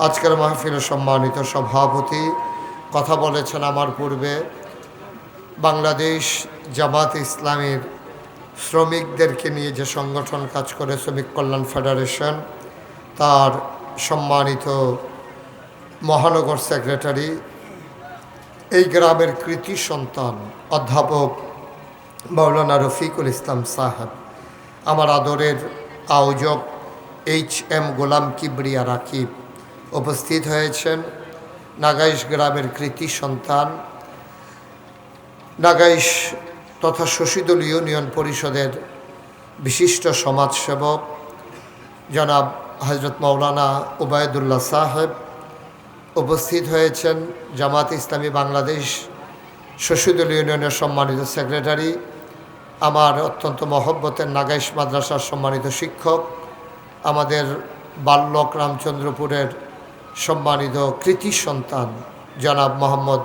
আজকের মাহফিলের সম্মানিত সভাপতি, কথা বলেছেন আমার পূর্বে বাংলাদেশ জামাত ইসলামের শ্রমিকদেরকে নিয়ে যে সংগঠন কাজ করে, শ্রমিক কল্যাণ ফেডারেশন, তার সম্মানিত মহানগর সেক্রেটারি, এই গ্রামের কৃতি সন্তান অধ্যাপক মৌলানা রফিকুল ইসলাম সাহেব, আমার আদরের আয়োজক এইচ এম গোলাম কিবরিয়া রাকিব। উপস্থিত হয়েছেন নাগাইশ গ্রামের কৃতি সন্তান, নাগাইশ তথা শশীদল ইউনিয়ন পরিষদের বিশিষ্ট সমাজসেবক, জনাব হজরত মৌলানা উবায়দুল্লাহ সাহেব উপস্থিত হয়েছেন, জামাত ইসলামী বাংলাদেশ, শশীদুল ইউনিয়নের সম্মানিত সেক্রেটারি, আমার অত্যন্ত মহব্বতের নাগাইশ মাদ্রাসার সম্মানিত শিক্ষক, আমাদের বাল্যক রামচন্দ্রপুরের সম্মানিত কৃতি সন্তান জনাব মোহাম্মদ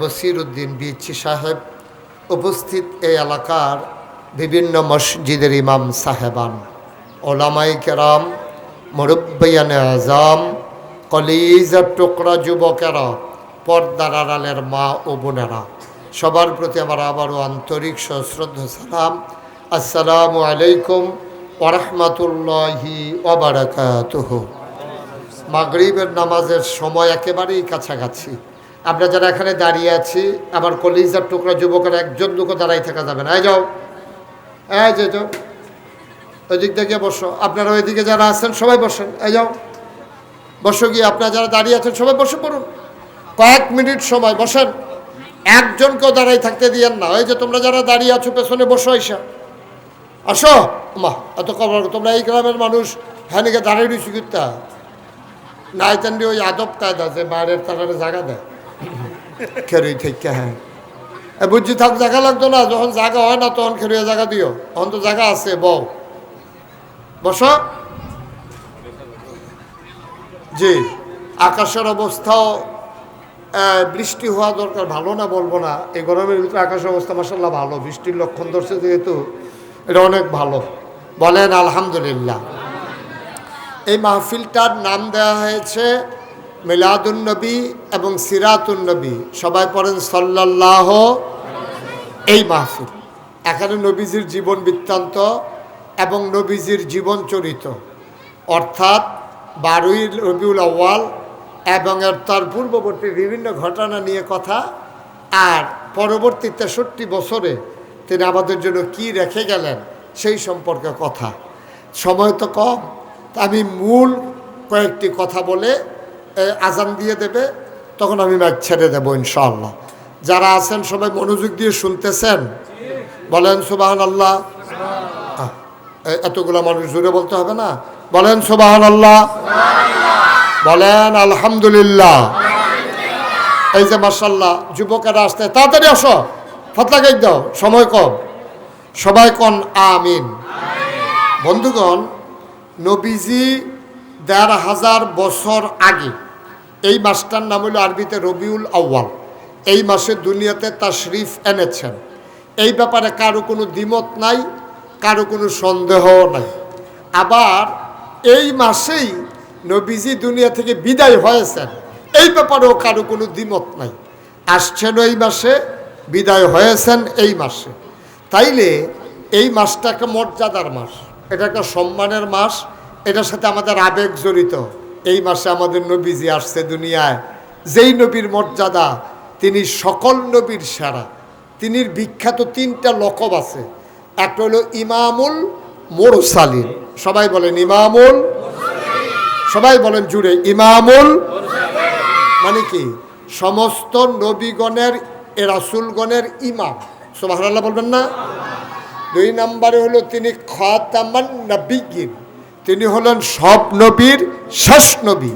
বসির উদ্দিন বিচ্ছি সাহেব, উপস্থিত এই এলাকার বিভিন্ন মসজিদের ইমাম সাহেবান, ওলামাই কেরাম, মুরব্বয়ান আজম কলিজার টুকরা যুবকেরা, পর্দার আড়ালের মা ও বোনেরা। সবার প্রতি আমার আবারও আন্তরিক সশ্রদ্ধ সালাম। আসসালামু আলাইকুম ওরহমতুল্লাহি ওবরাকাতুহ মাগরিবের নামাজের সময় একেবারেই কাছাকাছি। আমরা যারা এখানে দাঁড়িয়ে আছি, আমার কলিজার টুকরা যুবকের একজন দুটো দাঁড়াই থাকা যাবে না। যাও। এই যে যাও। ওই দিক থেকে বসো। আপনারা ওইদিকে যারা আছেন, সবাই বসেন। এই যাও। বসো গিয়ে। আপনারা যারা দাঁড়িয়ে আছেন, সবাই বসে পড়ুন। কয়েক মিনিট সময়, বসেন। একজনকেও দাঁড়াই থাকতে দিয়েন না। ওই যে, তোমরা যারা দাঁড়িয়ে আছো, পেছনে বসো এসা। আসো। মা এত খবর তোমরা এই গ্রামের মানুষ হ্যানিকে দাঁড়িয়ে রয়েছি নাইতেন্ডি ওই আদব কায়দা যে বাইরের তারা জায়গা দেয়। খেরুই থেকে হ্যাঁ। বুঝছি, থাক, জায়গা লাগতো না, যখন জায়গা হয় না তখন খেরুয়ে জায়গা দিও। তখন তো জায়গা আছে, বউ। বসো। জি, আকাশের অবস্থাও বৃষ্টি হওয়া দরকার, ভালো না বলব না। এই গরমের ভিতরে আকাশের অবস্থা মাসাল্লাহ ভালো, বৃষ্টির লক্ষণ ধরছে যেহেতু, এটা অনেক ভালো। বলেন আলহামদুলিল্লাহ। এই মাহফিলটার নাম দেওয়া হয়েছে মিলাদুন্নবী এবং সিরাতুন্নবী সবাই পড়েন সাল্লাহ এই মাহফিল। এখানে নবীজির জীবন বৃত্তান্ত এবং নবীজির জীবন চরিত অর্থাৎ বারোই রবিউল আউ্য়াল এবং তার পূর্ববর্তী বিভিন্ন ঘটনা নিয়ে কথা। আর পরবর্তী তেষট্টি বছরে তিনি আমাদের জন্য কি রেখে গেলেন সেই সম্পর্কে কথা। সময় তো কম। আমি মূল কয়েকটি কথা বলে আজান দিয়ে দেবে, তখন আমি ম্যাচ ছেড়ে দেবো ইনশাআল্লাহ। যারা আছেন, সবাই মনোযোগ দিয়ে শুনতেছেন? বলেন সুবাহান আল্লাহ এতগুলো মানুষ জুড়ে বলতে হবে না? বলেন সুবাহান আল্লাহ বলেন আলহামদুলিল্লাহ। এই যে মার্শাল্লাহ যুবকেরা আসতে তাড়াতাড়ি আসো। ফাতলা গাই দাও, সময় কম। সবাই কন, আমিন। বন্ধুগণ নবীজি দেড় হাজার বছর আগে, এই মাসটার নাম হলো আরবিতে রবিউল আউ্য়াল, এই মাসে দুনিয়াতে তার তাশরিফ এনেছেন। এই ব্যাপারে কারও কোনো দ্বিমত নাই, কারও কোনো সন্দেহ নাই। আবার এই মাসেই নবীজি দুনিয়া থেকে বিদায় হয়েছেন, এই ব্যাপারেও কারও কোনো দ্বিমত নাই। আসছেন এই মাসে, বিদায় হয়েছেন এই মাসে। তাইলে এই মাসটা একটা মর্যাদার মাস। এটা একটা সম্মানের মাস, এটার সাথে আমাদের আবেগ জড়িত। এই মাসে আমাদের নবীজি আসছে দুনিয়ায়। যেই নবীর মর্যাদা, তিনি সকল নবীর সেরা। তিনি বিখ্যাত তিনটা লকব আছে। একটা হলো ইমামুল মোরসালিন। সবাই বলেন ইমামুল সবাই বলেন জুড়ে ইমামুল মানে কি? সমস্ত নবীগণের এ রাসুলগণের ইমাম। সোমাহাল্লাহ বলবেন না? দুই নম্বরে হলো তিনি খাতামান নবীগিন। তিনি হলেন সব নবীর শেষ নবী।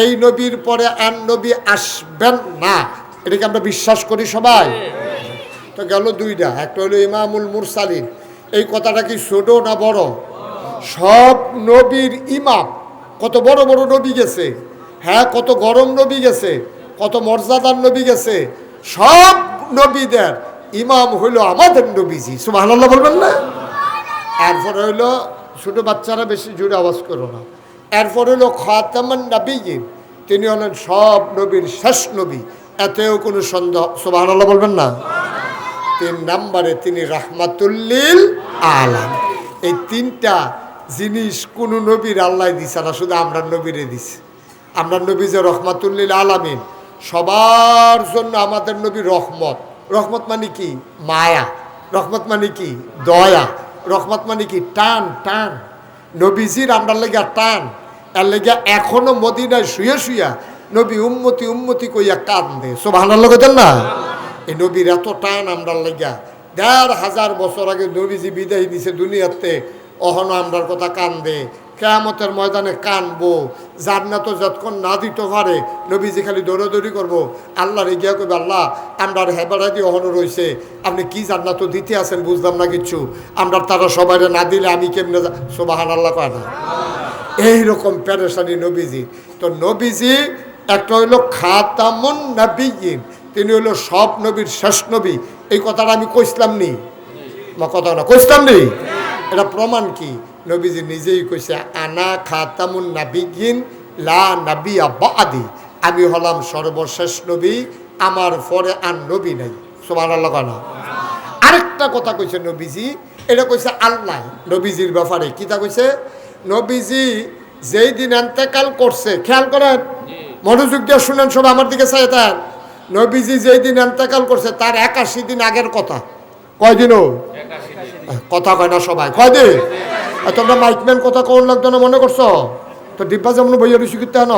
এই নবীর পরে আর নবী আসবেন না। এটাকে আমরা বিশ্বাস করি সবাই। তো গেল দুইটা। একটা হলো ইমামুল মুরসালিন। এই কথাটা কি ছোট না বড়? সব নবীর ইমাম। কত বড় বড় নবী গেছে। হ্যাঁ কত গরম নবী গেছে। কত মর্যাদার নবী গেছে। সব নবীদের ইমাম হইল আমাদের নবীজি সুবহানাল্লাহ বলবেন না? এরপরে হইল ছোট বাচ্চারা বেশি জোরে আওয়াজ করো না। এরপর হলো খাতামান নাবিগিন তিনি হলেন সব নবীর শেষ নবী এতেও কোনো সন্দেহ সোবাহ বলবেন না? তিন নাম্বারে তিনি রাহমাতুল্লিল আলাম এই তিনটা জিনিস কোন নবীর আল্লাহ দিছে না শুধু আমরা নবীরে দিছে। আমরা নবী যে রহমাতুল্লিল আলামিন সবার জন্য আমাদের নবী রহমত। রহমত মানে কি? মায়া। রহমত মানে কি? দয়া। রহমত মানে কি? টান টান। নবীজির আমরা লেগা টান। এর লেগা এখনও মদিনায় শুয়ে শুয়া নবী উম্মতি উম্মতি কইয়া কান দে সব হানার লগেন না? এই নবীর এত টান আমরা লেগা। দেড় হাজার বছর আগে নবীজি বিদায় দিছে দুনিয়াতে। অহন আমরার কথা কান্দে। কেয়ামতের ময়দানে কানবো, জান্নাত যতক্ষণ না দিতে পারে, নবীজি খালি দৌড়াদৌড়ি করব। আল্লাহর গিয়া করবে আল্লাহ আমরার হেবারা দিয়ে অহন রয়েছে আপনি কি জান্নাত দিতে আছেন বুঝলাম না কিচ্ছু। আমরা তারা সবাই না দিলে আমি কেমনে সোবাহান আল্লাহ কয় না। এইরকম প্যারেশানি নবীজি। তো নবীজি একটা হইল খাতামুন নবীন তিনি হইল সব নবীর শেষ নবী। এই কথাটা আমি কইসলাম নি? কথা না। কইসলাম নি? এটা প্রমাণ কি? নবীজি নিজেই কইছে আনা খাতামুন নাবিগিন লা নাবিয়া বাদি। আমি হলাম সর্বশেষ নবী আমার পরে আর নবী নাই। সোমান আল্লাহ না? আরেকটা কথা কইছে নবীজি এটা কইছে আল্লাহ। নবীজির ব্যাপারে কিতা কইছে? নবীজি যেই দিন এন্তেকাল করছে খেয়াল করেন? মনোযোগ দিয়ে শুনেন সব আমার দিকে চাই তার নবীজি যেই দিন এন্তেকাল করছে তার একাশি দিন আগের কথা। কয়দিনও? কথা কয় না সবাই। কয়দিন? তোমরা মাইকম্যান কথা কোন লাগতো না, মনে করছ? তো ডিব্বা যেমন বইয়া রুচি করতে হন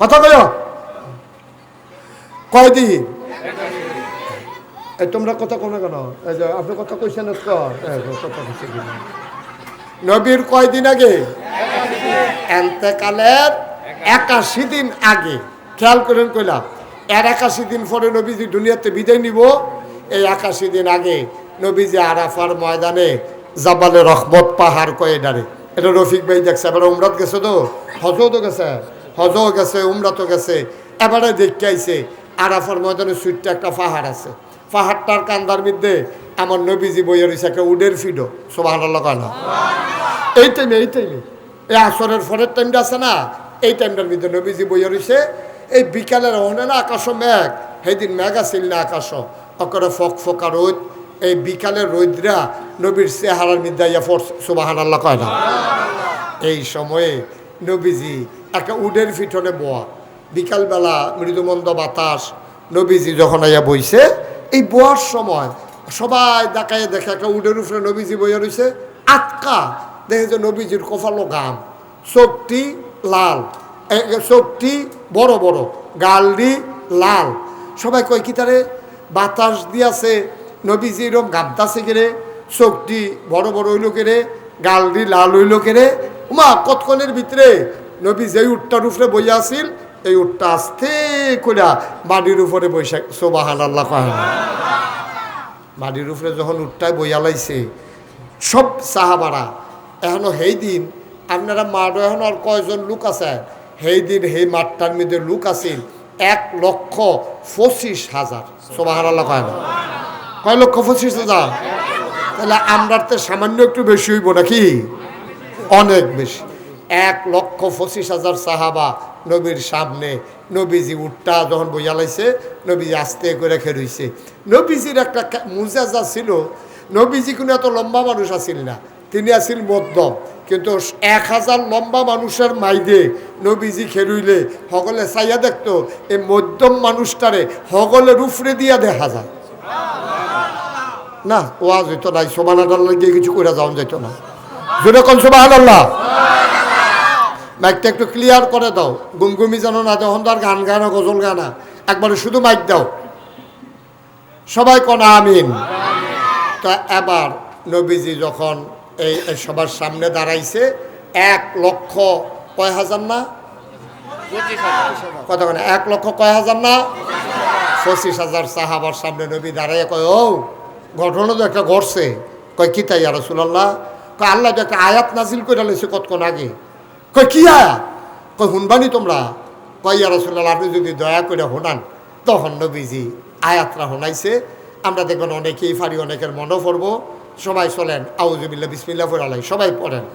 কথা কয় কয়দিন এই তোমরা কথা কোনো? কেন আপনি কথা কইছেন কথা। নবীর কয়দিন আগে? এন্তেকালের একাশি দিন আগে। খেয়াল করেন কইলাম এর একাশি দিন পরে নবীজি দুনিয়াতে বিদায় নিব, এই একাশি দিন আগে নবীজি আরাফার ময়দানে জাবালে রহমত পাহাড় কয়ে ডারে এটা রফিক ভাই দেখছে, এবার উমরাত গেছে তো? হজও তো গেছে হজও গেছে, উমরাতও গেছে। এবারে দেখতে আইছে, আরাফার ময়দানে সুইটটা একটা পাহাড় আছে। পাহাড়টার কান্দার মধ্যে আমার নবীজি বইয়ের রয়েছে একটা উডের ফিডো। সোবাহ লাগানো এই টাইমে এই টাইমে এই আসরের ফরের টাইমটা আছে না? এই টাইমটার মধ্যে নবীজি বইয়া রয়েছে এই বিকালের অনে না আকাশ মেঘ। সেইদিন মেঘ আছিল না আকাশ অকরে ফক ফকা রোদ এই বিকালের রোদরা নবীর চেহারার মধ্যে ইয়া ফোর সুবাহান আল্লাহ কয় না? এই সময়ে নবীজি একটা উডের ফিটনে বোয়া। বিকালবেলা মৃদুমন্দ বাতাস নবীজি যখন আইয়া বইছে এই বোয়ার সময় সবাই দেখায় দেখে একটা উডের উপরে নবীজি বইয়া রয়েছে আটকা দেখে যে নবীজির কপালো গাম। চোখটি লাল চোখটি বড় বড় গালডি লাল। সবাই কয় কি তারে? বাতাস দিয়াছে নবীজি এরম গামতাছে কেরে চোখটি বড় বড় হইল কেরে গালটি লাল হইল কেরে উমা, কতক্ষণের ভিতরে? নবী যেই উঠটার উপরে বইয়া আছিল, এই উঠটা আস্তে কইরা মাটির উপরে বৈশাখ সোবাহান আল্লাহ মাটির উপরে যখন উঠটায় বইয়া লাইছে, সব সাহাবারা, এখনও সেই দিন, আপনারা মাঠও এখন আর কয়জন লোক আছে? সেই দিন সেই মাঠটার মধ্যে লোক আছিল, এক লক্ষ পঁচিশ হাজার। সোবাহান আল্লাহ কয় লক্ষ পঁচিশ হাজার? তাহলে আমরার তো সামান্য একটু বেশি হইব নাকি? অনেক বেশি। এক লক্ষ পঁচিশ হাজার সাহাবা নবীর সামনে নবীজি উঠটা যখন বইয়া লাইছে, নবীজি আস্তে করে খেরইছে নবীজির একটা মুজাজা ছিল। নবীজি কোনো এত লম্বা মানুষ আছিল না। তিনি আছিল মধ্যম। কিন্তু এক হাজার লম্বা মানুষের মাইদে নবীজি খেরুইলে সকলে চাইয়া দেখতো এই মধ্যম মানুষটারে সকলের উফরে দিয়া দেখা যায়। না, ওয়াজ হইতো নাই সোমান আদাল্লা গিয়ে কিছু করে যাওয়া যেত না। জোরে কোন সোমান আল্লাহ মাইকটা একটু ক্লিয়ার করে দাও। গুমগুমি জানো না তখন তো আর গান গানা গজল গানা একবারে শুধু মাইক দাও। সবাই কনা আমিন? তা এবার নবীজি যখন এই এই সবার সামনে দাঁড়াইছে, এক লক্ষ কয় হাজার না? কত মানে এক লক্ষ কয় হাজার না? পঁচিশ হাজার সাহাবার সামনে নবী দাঁড়াইয়া কয় ও ঘটনা তো একটা ঘটছে কয় কি তাই রসুল্লাহ কয় আল্লাহ তো একটা আয়াত নাজিল করে লেছে কতক্ষণ আগে কয় কি আয়াত কয় শুনবানি তোমরা কয় ইয়া রসুল্লাহ আপনি যদি দয়া করে শোনান তখন নবীজি আয়াতরা শোনাইছে আমরা দেখবেন অনেকেই ফারি অনেকের মনও পড়ব সবাই চলেন আউজুবিল্লা বিসমিল্লা ফোরালাই সবাই পড়েন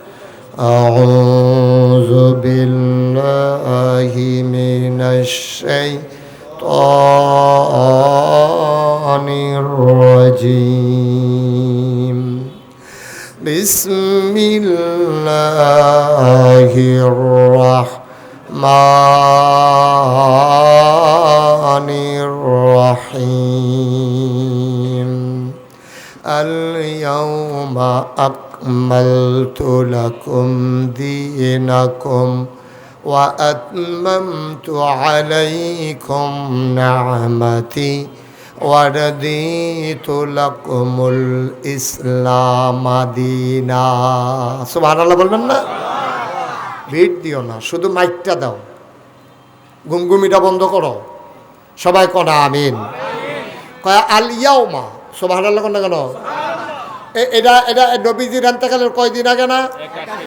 أعوذ بالله من الشيطان الرجيم بسم الله الرحمن الرحيم. اليوم أكملت لكم دينكم وأتممت عليكم نعمتي ورديت لكم الإسلام دينا سبحان الله বলবেন না ভিড় দিও না শুধু মাইকটা দাও গুমগুমিটা বন্ধ করো সবাই কনা আমিন কয় আলিয়াও মা সোভান আল্লাহ কেন কেন এ- এটা এটা নবীজির আনতেকালের কয়দিন আগে না